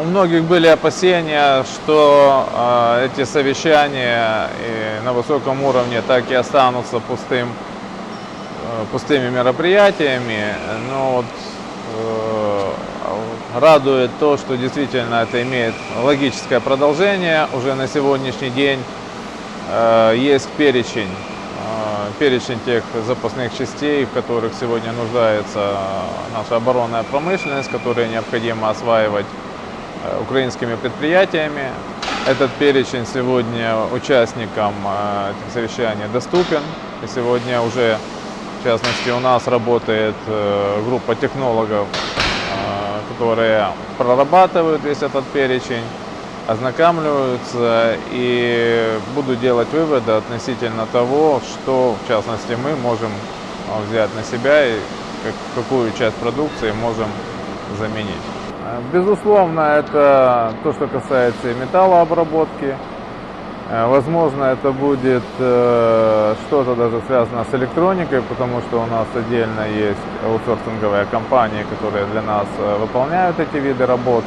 у многих были опасения, что э, эти совещания и на высоком уровне так и останутся пустым, э, пустыми мероприятиями. Но вот, э, радует то, что действительно это имеет логическое продолжение. Уже на сегодняшний день э, есть перечень э, перечень тех запасных частей, в которых сегодня нуждается наша оборонная промышленность, которые необходимо осваивать украинскими предприятиями. Этот перечень сегодня участникам э, этих совещаний доступен. И сегодня уже, в частности, у нас работает э, группа технологов, э, которые прорабатывают весь этот перечень ознакомливаются и буду делать выводы относительно того, что в частности мы можем взять на себя и как- какую часть продукции можем заменить. Безусловно, это то, что касается и металлообработки. Э, Возможно, это будет э, что-то даже связано с электроникой, потому что у нас отдельно есть аутсорсинговые компании, которые для нас э, выполняют эти виды работ.